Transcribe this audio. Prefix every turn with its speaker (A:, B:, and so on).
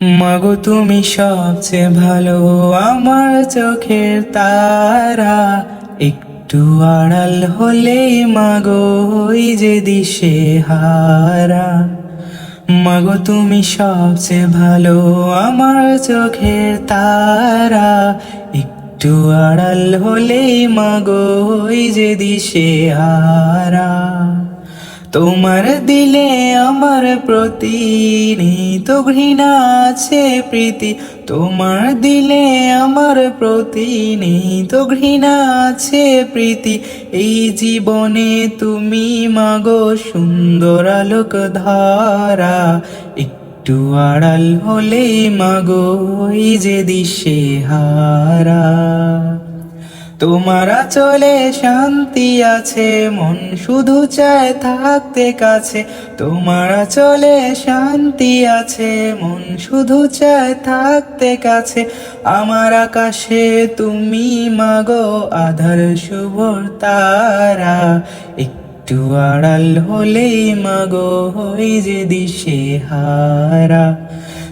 A: মাগো, তুমি সবচেয়ে ভালো আমার চোখের তারা। একটু আড়াল হলেই মাগো, ওই যে দিশে হারা। মাগো, তুমি সবচেয়ে ভালো আমার চোখের তারা। একটু আড়াল হলেই মাগো, ওই যে দিশে হারা। তোমার দিলে আমার প্রতি নিত ঘৃণা আছে প্রীতি। তোমার দিলে আমার প্রতি নিত ঘৃণা আছে প্রীতি। এই জীবনে তুমি মাগো সুন্দর আলোক ধারা একটু আড়াল হলে মাগো এই যে দিশে হারা তোমার চলে, শান্তি আছে, মন শুধু চায় থাকতে কাছে। তোমার চলে, শান্তি আছে, মন শুধু চায় থাকতে কাছে। আমার আকাশে তুমি মাগো, আধার শুভ তারা। একটু আড়াল হলেই মাগো হই যে দিশে হারা